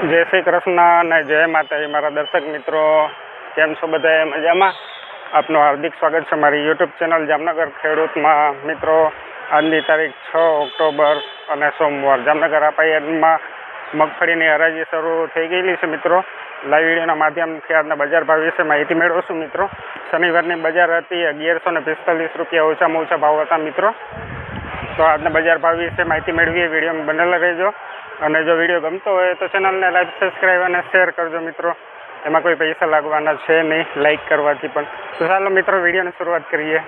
જય શ્રી કૃષ્ણ અને જય માતાજી, મારા દર્શક મિત્રો. કેમ છો બધા? મજામાં? આપનું હાર્દિક સ્વાગત છે મારી યુટ્યુબ ચેનલ જામનગર ખેડૂતમાં. મિત્રો, આજની તારીખ છ ઓક્ટોબર અને સોમવાર. જામનગર અપાયરમાં મગફળીની હરાજી શરૂ થઈ ગયેલી છે, મિત્રો. લાઈવ વિડીયોના માધ્યમથી આજના બજાર ભાવ વિશે માહિતી મેળવશું, મિત્રો. શનિવારની બજાર હતી અગિયારસો ને પિસ્તાલીસ રૂપિયા ઓછામાં ઓછા ભાવ હતા, મિત્રો. તો આજના બજાર ભાવ વિશે માહિતી મેળવીએ. વિડીયોમાં બનેલા રહેજો. અને જો વીડિયો ગમતો હોય તો ચેનલને લાઈક સબસ્ક્રાઈબ અને શેર કરજો મિત્રો. એમાં કોઈ પૈસા લાગવાના છે નહીં લાઈક કરવાથી પણ. તો ચાલો મિત્રો, વિડીયોની શરૂઆત કરીએ.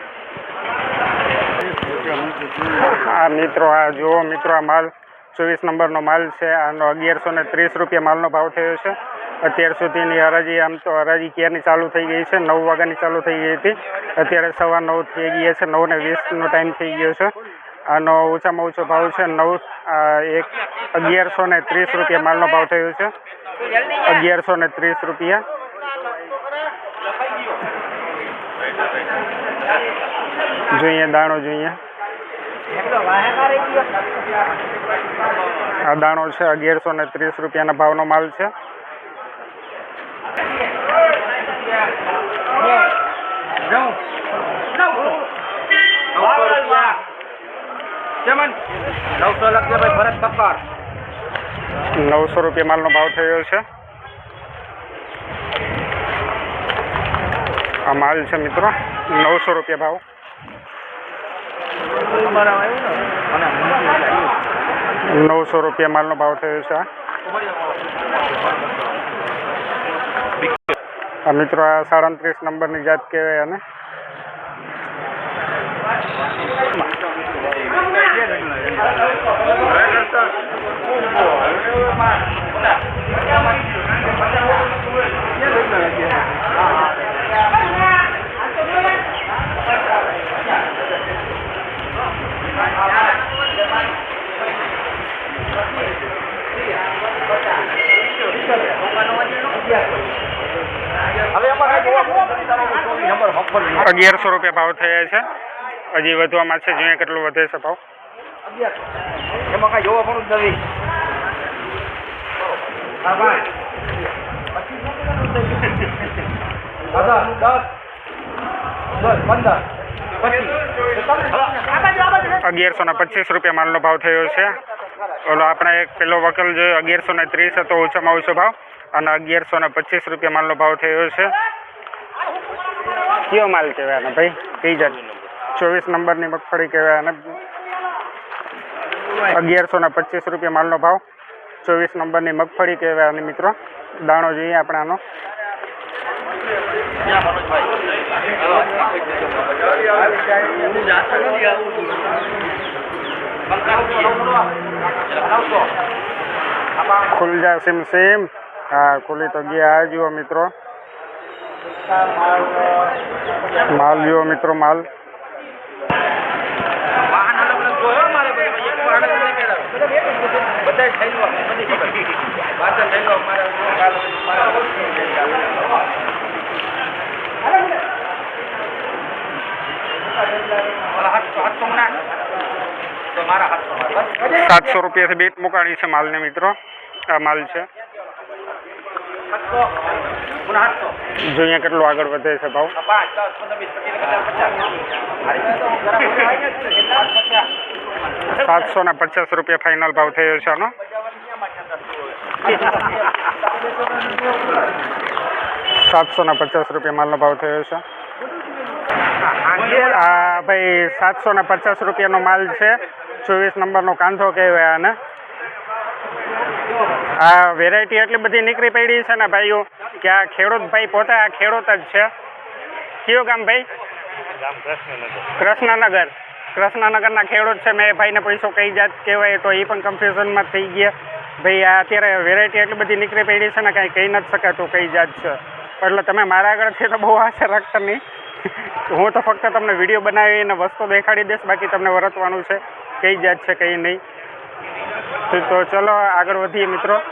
હા, મિત્રો આ જુઓ મિત્રો, આ માલ ચોવીસ નંબરનો માલ છે. આનો અગિયારસો ને ત્રીસ રૂપિયા માલનો ભાવ થયો છે. અત્યાર સુધીની હરાજી, આમ તો હરાજી ક્યારની ચાલુ થઈ ગઈ છે? નવ વાગ્યાની ચાલુ થઈ ગઈ હતી. અત્યારે સવા નવ થઈ ગયા છે. નવ ને વીસનો ટાઈમ થઈ ગયો છે. આનો ઓછામાં ઓછો ભાવ છે. નવ એક અગિયારસો ને ત્રીસ રૂપિયા માલનો ભાવ થયો છે. અગિયારસો ને ત્રીસ રૂપિયા. જોઈએ, દાણો જોઈએ. આ દાણો છે અગિયારસો ને ત્રીસ રૂપિયાના ભાવનો માલ છે. નવસો લખજે ભાઈ ભરત બક્કર નવસો રૂપિયા માલનો ભાવ થયો છે. આ માલ છે મિત્રો, નવસો રૂપિયા ભાવ. નવસો રૂપિયા માલનો ભાવ થયો છે આ. મિત્રો આ સાડત્રીસ નંબરની જાત કહેવાય આને હવે અમારે નંબર મગફળી અગિયારસો રૂપિયા ભાવ થયા છે. હજી વધવામાં છે જોઈએ કેટલું વધે છે ભાવ? એમાં કાંઈ જોવા પણ નથી. અગિયારસો ને પચીસ રૂપિયા માલનો ભાવ થયો છે. ઓલો આપણે એક પેલો વકલ જોયો અગિયારસો ને ત્રીસ હતો, ઓછામાં ઓછો ભાવ. અને અગિયારસો ને પચીસ રૂપિયા માલનો ભાવ થયો છે. કયો માલ કહેવાય ભાઈ? કઈ જાત ચોવીસ નંબરની મગફળી કહેવાય આને. અગિયારસો ને પચીસ રૂપિયા માલનો ભાવ. ચોવીસ નંબરની મગફળી કહેવાય આને મિત્રો. દાણો જોઈએ આપણે આનો. ખુલ જા સિમ સિમ. હા, ખુલી તો ગયા. આ જુઓ મિત્રો. માલ જુઓ મિત્રો, માલ વાહન અલગ અલગ જોયો મારે બધે એક વાહન અલગ નહીં મેળવે. બધા થયેલું આપણે બધી ખબર વાંચન થયેલું અમારે મારા હાથસો હાથસો માં નાખ. તો મારા હાથસો માં બસ સાતસો રૂપિયાથી બેટ મુકાણી છે માલને મિત્રો. આ માલ છે. હાથસો પુનઃ હાથસો જોઈએ કેટલું આગળ વધે છે ભાવ. આ પાંચ દસ પંદર વીસ પચીસ પચાસ પચાસ. મારી પાસે તો ઘણા બધા આવી ગયા છે. કેટલા? પચાસ. સાતસો ને પચાસ રૂપિયા ફાઇનલ ભાવ થયો છે આનો. સાતસો ને પચાસ રૂપિયા માલનો ભાવ થયો છે. આ ભાઈ સાતસો ને પચાસ રૂપિયાનો માલ છે. ચોવીસ નંબરનો કાંધો કહેવાય આને. આ વેરાયટી એટલી બધી નીકળી પડી છે ને ભાઈઓ, કે આ ખેડૂત ભાઈ પોતે આ ખેડૂત જ છે. કયું ગામ ભાઈ? કૃષ્ણનગર. કૃષ્ણનગરના ખેડૂત છે મેં ભાઈને પૈસો કઈ જાત કહેવાય તો એ પણ કન્ફ્યુઝનમાં થઈ ગયા. ભાઈ, આ અત્યારે વેરાયટી એટલી બધી નીકળી પડી છે ને કાંઈ કહી નથી શકાતું કઈ જાત છે. એટલે તમે મારા આગળથી તો બહુ આશા રાખતા નહીં. હું તો ફક્ત તમને વીડિયો બનાવીને વસ્તુ દેખાડી દઈશ, બાકી તમને વરતવાનું છે. કઈ જાત છે, કઈ નહીં. તો ચલો આગળ વધીએ મિત્રો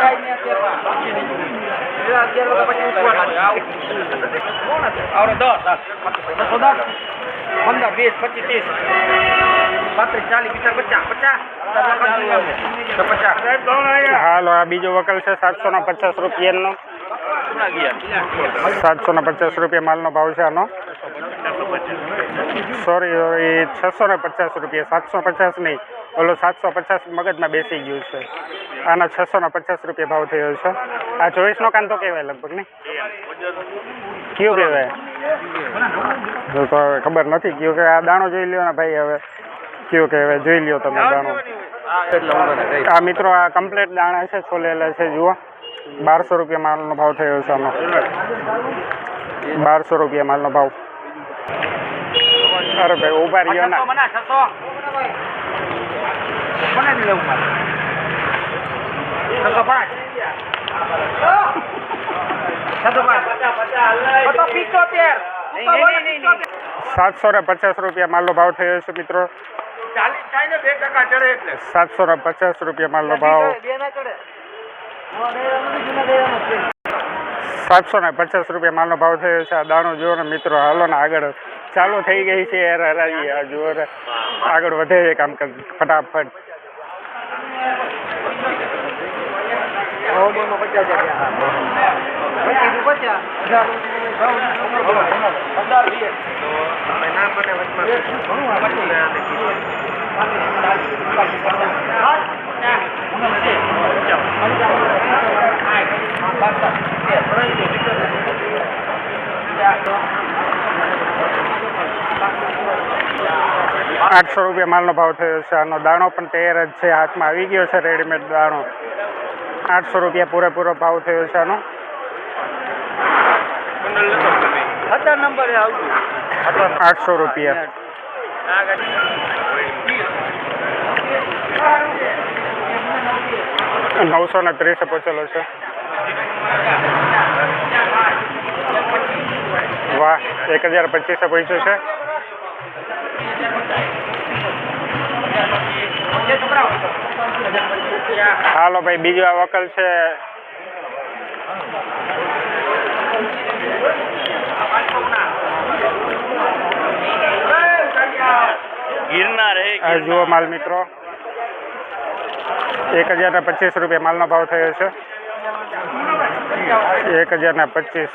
થાય ને અત્યારે અગિયાર વાગ્યા પછી ઉઠવાનું. આવડે દસ દસો દસ પંદર વીસ પચીસ ત્રીસ પાંત્રીસ ચાલીસ પચાસ પચાસ પચાસ હાલો આ બીજો વકલ છે સાતસો ને પચાસ રૂપિયાનો. સાતસો ને પચાસ રૂપિયા માલનો ભાવ છે આનો. સોરી સોરી છસો ને પચાસ રૂપિયા, સાતસો પચાસ નહીં. ઓલો સાતસો પચાસ મગજમાં બેસી ગયું છે. આના છસો ને પચાસ રૂપિયા ભાવ થયો છે. આ ચોવીસનો કાંતો કહેવાય લગભગ ને? કયું કહેવાય? તો ખબર નથી કયું કે આ દાણો જોઈ લ્યો ને ભાઈ હવે. કયું કહેવાય? જોઈ લ્યો તમે દાણો. આ મિત્રો, આ કમ્પ્લેટ દાણા છે, છોલેલા છે, જુઓ. બારસો રૂપિયા માલનો ભાવ થયો છે આનો. બારસો રૂપિયા માલનો ભાવ. અરે ભાઈ ઊભા રહ્યો છસો ના બના છસો કોને જ લેવું મારે છસો પાંચ છસો પાંચ છસો પિચોતેર સાતસો ને પચાસ રૂપિયા માલનો ભાવ થયો છે મિત્રો ચાલીસ થાય ને બે ટકા ચડે એટલે સાતસો ને પચાસ રૂપિયા માલનો ભાવ બે ના ચડે સાતસો ને પચાસ રૂપિયા માલનો ભાવ થયો છે. આ દાણો જુઓ ને મિત્રો, હાલો ને આગળ. ચાલુ થઈ ગઈ છે યાર હરાજી આ જુઓ ને. આગળ વધે છે કામ કર ફટાફટ. પંદર વીસ નામ મને આઠસો રૂપિયા માલનો ભાવ થયો છે. આનો દાણો પણ તૈયાર જ છે. હાથમાં આવી ગયો છે રેડીમેડ દાણો. આઠસો રૂપિયા પૂરેપૂરો ભાવ થયો છે આનો. આઠસો રૂપિયા. નવસો ને ત્રીસે પહોંચેલો છે. વાહ એક હજાર પચીસો પહોંચ્યું છે. હાલો ભાઈ બીજો આ વકલ છે. ગિરનાર જુઓ માલ મિત્રો. એક હજાર ને પચીસ રૂપિયા માલનો ભાવ થયો છે. એક હજાર ને પચીસ.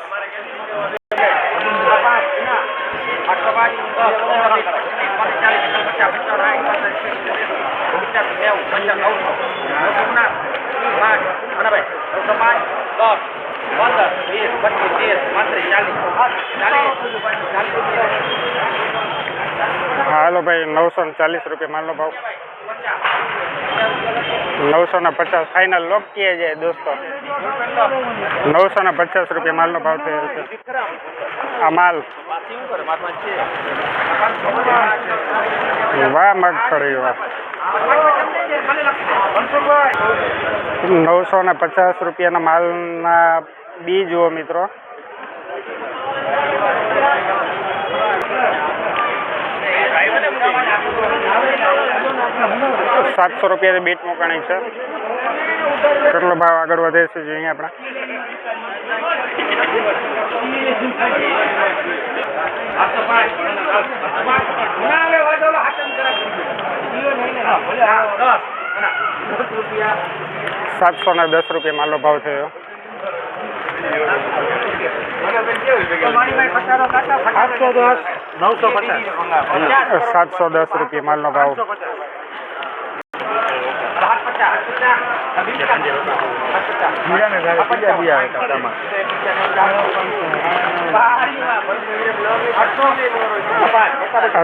હાલો ભાઈ નવસો ચાલીસ રૂપિયા માલનો ભાવ. નવસો ને પચાસ ફાઇનલ લોક કીએ જાય દોસ્તો. નવસો ને પચાસ રૂપિયા માલનો ભાવ થયો છે. આ માલ. વાહ, મગફળી વાહ. નવસો ને પચાસ રૂપિયાના માલના બી જુઓ મિત્રો. સાતસો રૂપિયા બેટ મુકાણી છે. કેટલો ભાવ આગળ વધે છે જોઈએ આપણે? સાતસો ને દસ રૂપિયા માલનો ભાવ થયો. સાતસો દસ રૂપિયા માલનો ભાવ.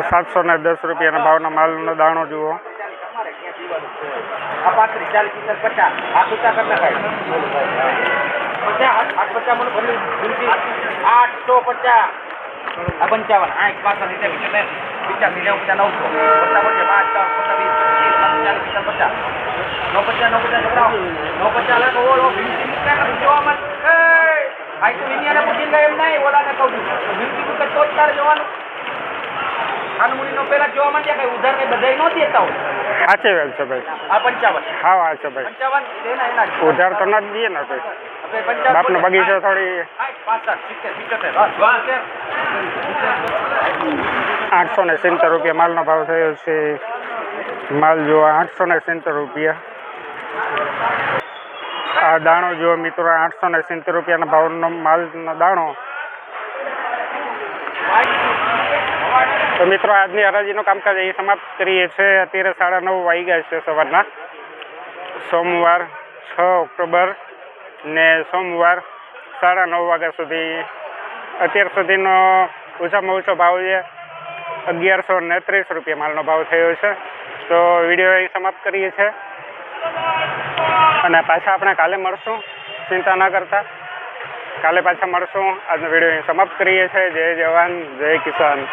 સાતસો ને દસ રૂપિયાના ભાવના માલનો દાણો જુઓ આઠસો પચાસ પંચાવન આઠ પાસઠ પિચાસી નેવું પચાસ નવસો પચાસ પાંચ ઉધાર સાચી હા હા છે. ઉધાર તો ના દઈએ ને ભાઈ બાપનો બગીચો થોડી. આઠસો ને સિત્તેર રૂપિયા માલનો ભાવ થયો છે માલ જુઓ આઠસો ને સિત્તેર રૂપિયા. આ દાણો જુઓ મિત્રો, આઠસો ને સિત્તેર રૂપિયાના ભાવનો માલનો દાણો. તો મિત્રો, આજની હરાજીનું કામકાજ અહીં સમાપ્ત કરીએ છીએ. અત્યારે સાડા નવ વાગી ગયા છે સવારના. સોમવાર છ ઓક્ટોબર ને સોમવાર સાડા નવ વાગ્યા સુધી. અત્યાર સુધીનો ઓછામાં ઓછો ભાવ છે અગિયારસો ને ત્રીસ રૂપિયા માલનો ભાવ થયો છે. તો વીડિયો અહીં સમાપ્ત કરીએ છીએ. અને પાછા આપણે કાલે મળશું. ચિંતા ના કરતા. કાલે પાછા મળશું. આજનો વીડિયો અહીં સમાપ્ત કરીએ છીએ. જય જવાન, જય કિસાન.